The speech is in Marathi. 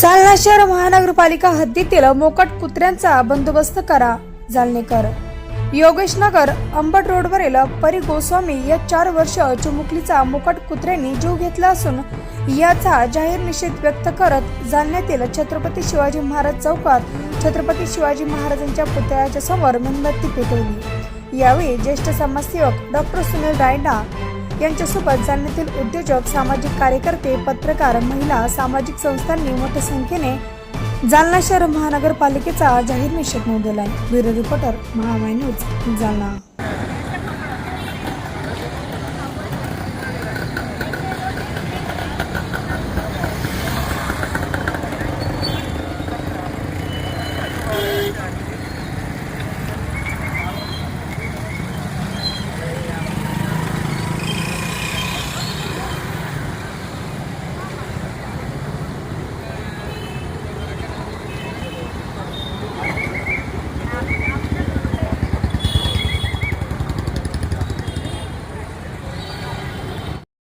जालना शहर महानगरपालिका हद्दीतील मोकट कुत्र्यांचा बंदोबस्त करा जालनेकर. योगेश नगर अंबट रोडवरील परी गोस्वामी या चार वर्ष चुमुकलीचा मोकट कुत्र्यांनी जीव घेतला असून याचा जाहीर निषेध व्यक्त करत जालन्यातील छत्रपती शिवाजी महाराज चौकात छत्रपती शिवाजी महाराजांच्या पुतळ्याच्या समोर मेणबत्ती पेटवली. यावेळी ज्येष्ठ समाजसेवक डॉक्टर सुनील रायडा यांच्यासोबत जालन्यातील उद्योजक सामाजिक कार्यकर्ते पत्रकार महिला सामाजिक संस्थांनी मोठ्या संख्येने जालना शहर महानगरपालिकेचा जाहीर निषेध नोंदवलाय. Bureau reporter Mahamay news Jalna.